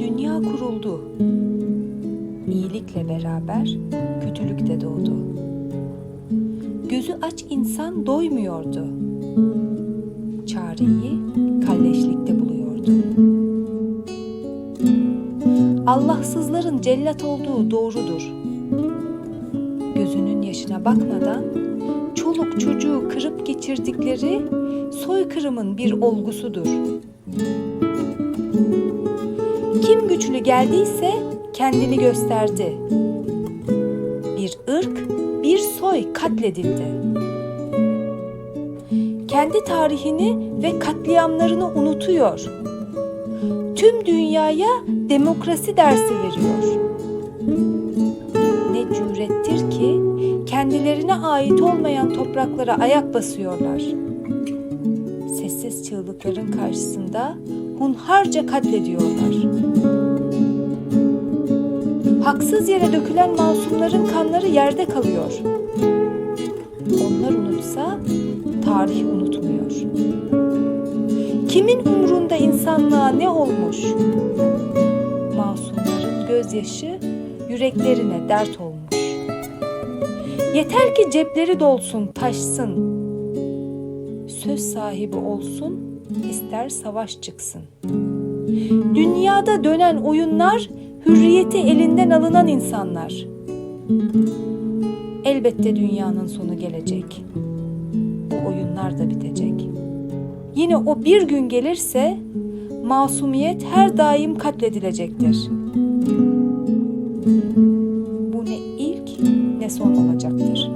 dünya kuruldu. İyilikle beraber kötülük de doğdu. Gözü aç insan doymuyordu. Çareyi kalleşlikte buluyordu. Allahsızların cellat olduğu doğrudur. Gözünün yaşına bakmadan çoluk çocuğu kırıp geçirdikleri soykırımın bir olgusudur. Kim güçlü geldiyse kendini gösterdi. Bir ırk, bir soy katledildi. Kendi tarihini ve katliamlarını unutuyor. Tüm dünyaya demokrasi dersi veriyor. Ne cürettir ki kendilerine ait olmayan topraklara ayak basıyorlar. Sessiz çığlıkların karşısında hunharca katlediyorlar. Haksız yere dökülen masumların kanları yerde kalıyor. Onlar unutsa tarih unutmuyor. Kimin umrunda insanlığa ne olmuş? Masumların gözyaşı yüreklerine dert olmuş. Yeter ki cepleri dolsun, taşsın. Söz sahibi olsun, ister savaş çıksın. Dünyada dönen oyunlar hürriyeti elinden alınan insanlar. Elbette dünyanın sonu gelecek. Bu oyunlar da bitecek. Yine o bir gün gelirse masumiyet her daim katledilecektir. Bu ne ilk ne son olacaktır.